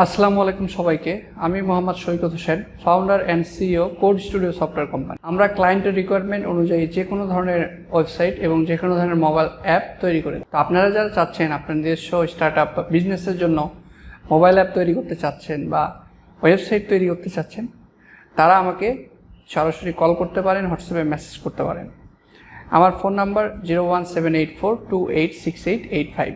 আসসালামু আলাইকুম সবাইকে। আমি Mohammad Saikat Hossain founder and CEO Code Studio software company আমরা ক্লায়েন্টের রিকোয়ারমেন্ট অনুযায়ী যে কোনো ধরনের ওয়েবসাইট এবং যে কোনো ধরনের মোবাইল অ্যাপ তৈরি করে। তো আপনারা যারা চাচ্ছেন, আপনার নিজস্ব স্টার্ট আপ বা বিজনেসের জন্য মোবাইল অ্যাপ তৈরি করতে চাচ্ছেন বা ওয়েবসাইট তৈরি করতে চাচ্ছেন, তারা আমাকে সরাসরি কল করতে পারেন হোয়াটসঅ্যাপে মেসেজ করতে পারেন। আমার phone number zero one seven eight four two eight six eight eight five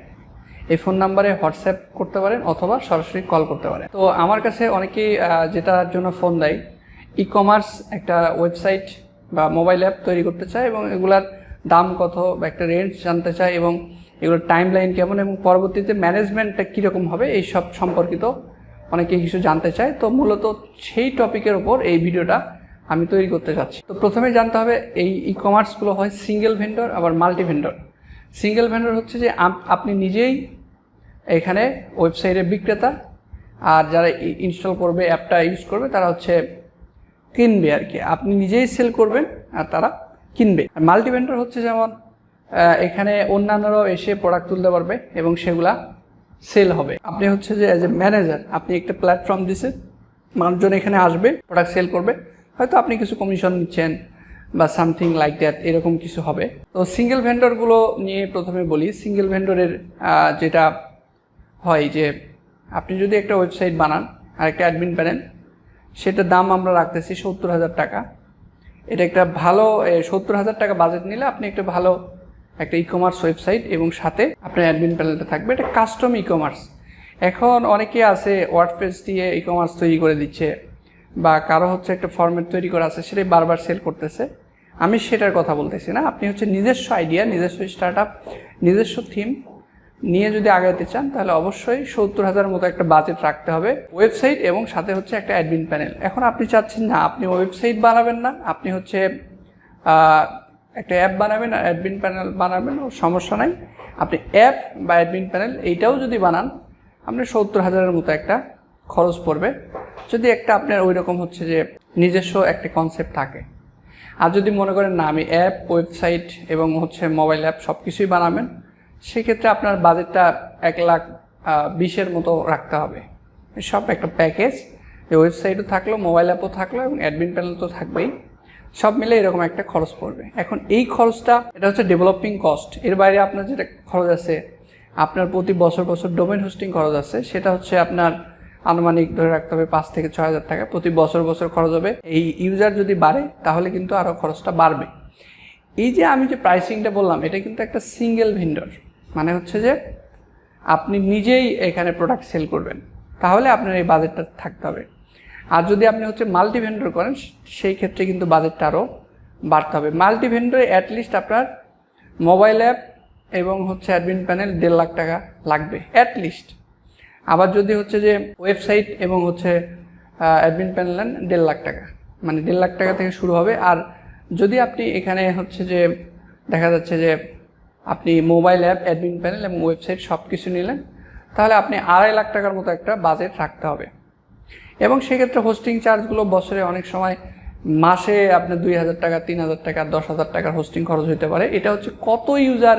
এই ফোন নাম্বারে হোয়াটসঅ্যাপ করতে পারেন অথবা সরাসরি কল করতে পারেন। তো আমার কাছে অনেকেই যেটার জন্য ফোন দেয় ই কমার্স একটা ওয়েবসাইট বা মোবাইল অ্যাপ তৈরি করতে চায় এবং এগুলার দাম কত বা একটা রেঞ্জ জানতে চায় এবং এগুলোর টাইম লাইন কেমন এবং পরবর্তীতে ম্যানেজমেন্টটা কীরকম হবে, এই সব সম্পর্কিত অনেকে কিছু জানতে চায়। তো মূলত সেই টপিকের ওপর এই ভিডিওটা আমি তৈরি করতে চাচ্ছি তো প্রথমে জানতে হবে, এই ই কমার্সগুলো হয় সিঙ্গেল ভেন্ডর আবার মাল্টি ভেন্ডর সিঙ্গেল ভেন্ডর হচ্ছে যে, আপ- আপনি নিজেই এখানে ওয়েবসাইটের বিক্রেতা, আর যারা ইনস্টল করবে অ্যাপটা ইউজ করবে, তারা হচ্ছে কিনবে আর কি। আপনি নিজেই সেল করবেন, আর তারা কিনবে। আর মাল্টি ভেন্ডর হচ্ছে যেমন এখানে অন্যান্যরাও এসে প্রোডাক্ট তুলতে পারবে এবং সেগুলা সেল হবে। আপনি হচ্ছে যে অ্যাজ এ ম্যানেজার আপনি একটা প্ল্যাটফর্ম দিচ্ছেন মানুষজন এখানে আসবে প্রোডাক্ট সেল করবে, হয়তো আপনি কিছু কমিশন নিচ্ছেন বা সামথিং লাইক দ্যাট এরকম কিছু হবে। তো সিঙ্গেল ভেন্ডরগুলো নিয়ে প্রথমে বলি। সিঙ্গেল ভেন্ডরের যেটা হয় যে আপনি যদি একটা ওয়েবসাইট বানান আর একটা অ্যাডমিন প্যানেল সেটার দাম আমরা রাখতেছি সত্তর হাজার টাকা। এটা একটা ভালো সত্তর হাজার টাকা বাজেট নিলে আপনি একটা ভালো একটা ই কমার্স ওয়েবসাইট এবং সাথে আপনার অ্যাডমিন প্যানেলটা থাকবে। এটা কাস্টম ই কমার্স এখন অনেকে আছে ওয়ার্ডপ্রেস দিয়ে ই কমার্স তৈরি করে দিচ্ছে বা কারও হচ্ছে একটা ফর্মেট তৈরি করা আছে, সেটাই বারবার সেল করতেছে। আমি সেটার কথা বলতেছি না। আপনি হচ্ছে নিজস্ব আইডিয়া নিজস্ব স্টার্ট নিজস্ব থিম নিয়ে যদি আগাইতে চান, তাহলে অবশ্যই সত্তর হাজার মতো একটা বাজেট রাখতে হবে। ওয়েবসাইট এবং সাথে হচ্ছে একটা অ্যাডমিন প্যানেল এখন আপনি চাচ্ছেন না, আপনি ওয়েবসাইট বানাবেন না, আপনি হচ্ছে একটা অ্যাপ বানাবেন আর অ্যাডমিন প্যানেল বানাবেন, ও সমস্যা নাই। আপনি অ্যাপ বা অ্যাডমিন প্যানেল এইটাও যদি বানান, আপনি সত্তর হাজারের মতো একটা খরচ পড়বে। যদি একটা আপনার ওই রকম হচ্ছে যে নিজস্ব একটা কনসেপ্ট থাকে। আর যদি মনে করেন না, আমি অ্যাপ ওয়েবসাইট এবং হচ্ছে মোবাইল অ্যাপ সব কিছুই বানাবেন সেক্ষেত্রে আপনার বাজেটটা এক লাখ বিশের মতো রাখতে হবে। সব একটা প্যাকেজ ওয়েবসাইটও থাকল মোবাইল অ্যাপও থাকল এবং অ্যাডমিন প্যানেল তো থাকবেই। সব মিলে এরকম একটা খরচ পড়বে। এখন এই খরচটা, এটা হচ্ছে ডেভেলপিং কস্ট এর বাইরে আপনার যেটা খরচ আছে, আপনার প্রতি বছর বছর ডোমেন হোস্টিং খরচ আছে, সেটা হচ্ছে আপনার আনুমানিক ধরে রাখতে হবে পাঁচ থেকে ছয় হাজার টাকা। প্রতি বছর বছর খরচ হবে। এই ইউজার যদি বাড়ে, তাহলে কিন্তু আরও খরচটা বাড়বে। এই যে আমি যে প্রাইসিংটা বললাম, এটা কিন্তু একটা সিঙ্গেল ভেন্ডর মানে হচ্ছে যে আপনি নিজেই এখানে প্রোডাক্ট সেল করবেন। তাহলে আপনার এই বাজেটটা থাকতে হবে। আর যদি আপনি হচ্ছে মাল্টি ভেন্ডর করেন, সেই ক্ষেত্রে কিন্তু বাজেটটা আরও বাড়তে হবে। মাল্টি ভেন্ডরে অ্যাটলিস্ট আপনার মোবাইল অ্যাপ এবং হচ্ছে অ্যাডমিন প্যানেল দেড় লাখ টাকা লাগবে অ্যাটলিস্ট আবার যদি হচ্ছে যে ওয়েবসাইট এবং হচ্ছে অ্যাডমিন প্যানেল নেন, দেড় লাখ টাকা। মানে দেড় লাখ টাকা থেকে শুরু হবে। আর যদি আপনি এখানে হচ্ছে যে দেখা যাচ্ছে যে আপনি মোবাইল অ্যাপ অ্যাডমিন প্যানেল এবং ওয়েবসাইট সব কিছু নিলেন, তাহলে আপনি আড়াই লাখ টাকার মতো একটা বাজেট রাখতে হবে। এবং সেক্ষেত্রে হোস্টিং চার্জগুলো বছরে অনেক সময় মাসে আপনার দুই হাজার টাকা, তিন হাজার টাকা, দশ হাজার টাকার হোস্টিং খরচ হতে পারে। এটা হচ্ছে কত ইউজার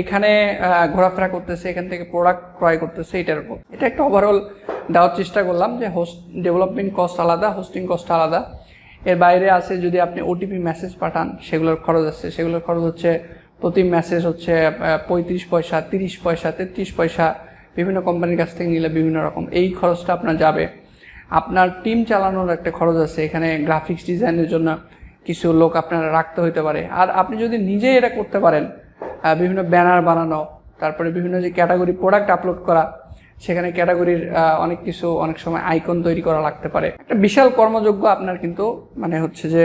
এখানে ঘোরাফেরা করতেছে, এখান থেকে প্রোডাক্ট ক্রয় করতেছে, এটার উপর। এটা একটা ওভারঅল দেওয়ার চেষ্টা করলাম যে হোস্ট ডেভেলপমেন্ট কস্ট আলাদা হোস্টিং কস্ট আলাদা। এর বাইরে আছে যদি আপনি ওটিপি মেসেজ পাঠান, সেগুলোর খরচ আছে। সেগুলোর খরচ হচ্ছে প্রতি মেসেজ হচ্ছে পঁয়ত্রিশ পয়সা, তিরিশ পয়সা, তেত্রিশ পয়সা বিভিন্ন কোম্পানির কাছ থেকে নিলে বিভিন্ন রকম। এই খরচটা আপনার যাবে। আপনার টিম চালানোর একটা খরচ আছে। এখানে গ্রাফিক্স ডিজাইনের জন্য কিছু লোক আপনার রাখতে হইতে পারে। আর আপনি যদি নিজেই এটা করতে পারেন বিভিন্ন ব্যানার বানানো, তারপরে বিভিন্ন যে ক্যাটাগরি প্রোডাক্ট আপলোড করা, সেখানে ক্যাটাগরির অনেক কিছু অনেক সময় আইকন তৈরি করা লাগতে পারে। একটা বিশাল কর্মযোগ্য আপনার কিন্তু মানে হচ্ছে যে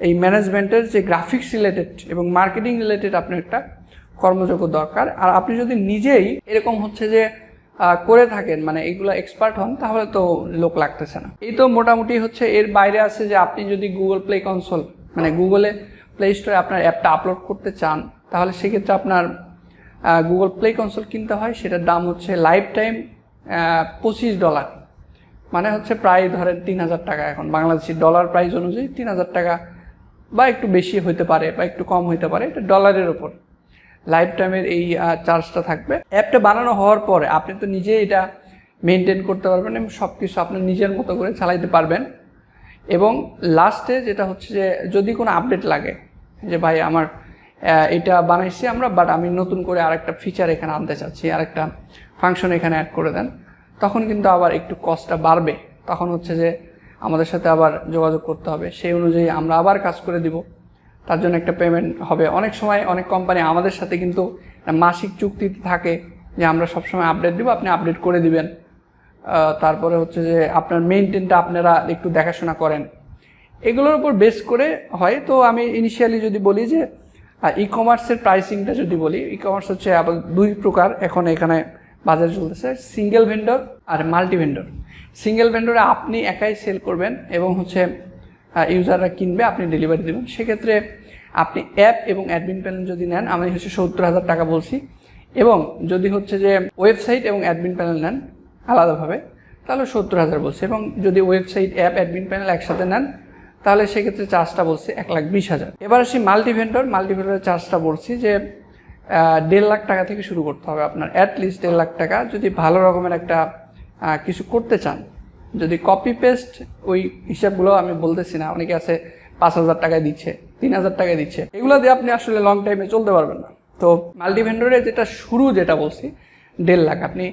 এই ম্যানেজমেন্টের যে গ্রাফিক্স রিলেটেড এবং মার্কেটিং রিলেটেড আপনার একটা কর্মযোগ্য দরকার। আর আপনি যদি নিজেই এরকম হচ্ছে যে করে থাকেন মানে এগুলো এক্সপার্ট হন, তাহলে তো লোক লাগতেছে না। এই তো মোটামুটি হচ্ছে এর বাইরে আছে যে, আপনি যদি গুগল প্লে কনসোল মানে গুগলে প্লে স্টোরে আপনার অ্যাপটা আপলোড করতে চান, তাহলে সেক্ষেত্রে আপনার গুগল প্লে কনসোল কিনতে হয়। সেটার দাম হচ্ছে লাইফ টাইম পঁচিশ ডলার মানে হচ্ছে প্রায় ধরেন তিন হাজার টাকা এখন। বাংলাদেশি ডলার প্রাইস অনুযায়ী তিন হাজার টাকা বা একটু বেশি হতে পারে বা একটু কম হতে পারে, এটা ডলারের ওপর লাইফ টাইমের এই চার্জটা থাকবে। অ্যাপটা বানানো হওয়ার পরে আপনি তো নিজে এটা মেনটেন করতে পারবেন এবং সব কিছু আপনার নিজের মতো করে চালাইতে পারবেন। এবং লাস্টে যেটা হচ্ছে যে, যদি কোনো আপডেট লাগে, যে ভাই আমার এটা বানাইছি আমরা বাট আমি নতুন করে আরেকটা ফিচার এখানে আনতে চাচ্ছি, আরেকটা ফাংশন এখানে অ্যাড করে দেন, তখন কিন্তু আবার একটু কস্টটা বাড়বে। তখন হচ্ছে যে আমাদের সাথে আবার যোগাযোগ করতে হবে। সেই অনুযায়ী আমরা আবার কাজ করে দিব। তার জন্য একটা পেমেন্ট হবে। অনেক সময় অনেক কোম্পানি আমাদের সাথে কিন্তু মাসিক চুক্তি থাকে যে আমরা সবসময় আপডেট দিব, আপনি আপডেট করে দিবেন। তারপরে হচ্ছে যে আপনার মেনটেনটা আপনারা একটু দেখাশোনা করেন। এগুলোর উপর বেস করে হয়। তো আমি ইনিশিয়ালি যদি বলি যে ই কমার্সের প্রাইসিংটা যদি বলি ই কমার্স হচ্ছে আবার দুই প্রকার। এখন এখানে বাজারে চলতেছে সিঙ্গেল ভেন্ডর আর মাল্টি ভেন্ডর সিঙ্গেল ভেন্ডরে আপনি একাই সেল করবেন এবং হচ্ছে ইউজাররা কিনবে, আপনি ডেলিভারি দেবেন। সেক্ষেত্রে আপনি অ্যাপ এবং অ্যাডমিন প্যানেল যদি নেন, আমি হচ্ছে সত্তর হাজার টাকা বলছি। এবং যদি হচ্ছে যে ওয়েবসাইট এবং অ্যাডমিন প্যানেল নেন আলাদাভাবে, তাহলে সত্তর হাজার বলছে। এবং যদি ওয়েবসাইট অ্যাপ অ্যাডমিন প্যানেল একসাথে নেন, তাহলে সেক্ষেত্রে চার্জটা বলছে এক লাখ বিশ হাজার। এবার আসি মাল্টিভেন্ডর মাল্টিভেন্ডরের চার্জটা বলছি যে দেড় লাখ টাকা থেকে শুরু করতে হবে আপনার অ্যাট লিস্ট দেড় লাখ টাকা। যদি ভালো রকমের একটা কিছু করতে চান, যদি কপি পেস্ট ওই হিসাবগুলো আমি বলতেছি না, অনেকে আছে পাঁচ হাজার টাকায় দিচ্ছে, তিন হাজার টাকায় দিচ্ছে। এগুলো দিয়ে আপনি আসলে লং টাইমে চলতে পারবেন না। তো মাল্টি ভেন্ডরের যেটা শুরু যেটা বলছি, দেড় লাখ। আপনি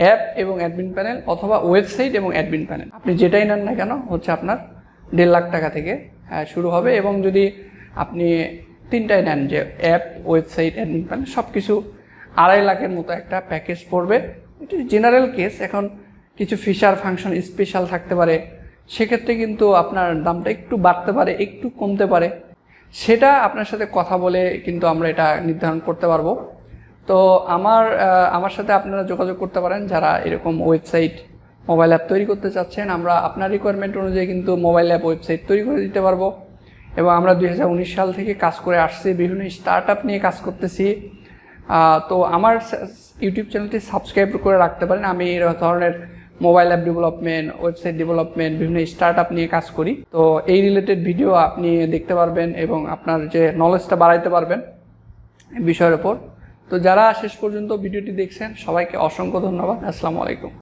অ্যাপ এবং অ্যাডমিন প্যানেল অথবা ওয়েবসাইট এবং অ্যাডমিন প্যানেল আপনি যেটাই নেন না কেন, হচ্ছে আপনার দেড় লাখ টাকা থেকে শুরু হবে এবং যদি আপনি তিনটায় নেন যে অ্যাপ, ওয়েবসাইট অ্যাডমিন প্যানেল সব কিছু আড়াই লাখের মতো একটা প্যাকেজ পড়বে। এটি জেনারেল কেস এখন কিছু ফিচার ফাংশন স্পেশাল থাকতে পারে। সেক্ষেত্রে কিন্তু আপনার দামটা একটু বাড়তে পারে, একটু কমতে পারে। সেটা আপনার সাথে কথা বলে কিন্তু আমরা এটা নির্ধারণ করতে পারব। তো আমার আমার সাথে আপনারা যোগাযোগ করতে পারেন যারা এরকম ওয়েবসাইট মোবাইল অ্যাপ তৈরি করতে চাচ্ছেন। আমরা আপনার রিকোয়ারমেন্ট অনুযায়ী কিন্তু মোবাইল অ্যাপ ওয়েবসাইট তৈরি করে দিতে পারব। এবং আমরা দুই হাজার উনিশ সাল থেকে কাজ করে আসছি, বিভিন্ন স্টার্ট নিয়ে কাজ করতেছি। তো আমার ইউটিউব চ্যানেলটি সাবস্ক্রাইব করে রাখতে পারেন। আমি এই ধরনের mobile app development website development বিভিন্ন স্টার্ট নিয়ে কাজ করি। তো এই রিলেটেড ভিডিও আপনি দেখতে পারবেন এবং আপনার যে নলেজটা বাড়াইতে পারবেন বিষয়ের ওপর তো যারা শেষ পর্যন্ত ভিডিওটি দেখছেন, সবাইকে অসংখ্য ধন্যবাদ। আসসালামু আলাইকুম।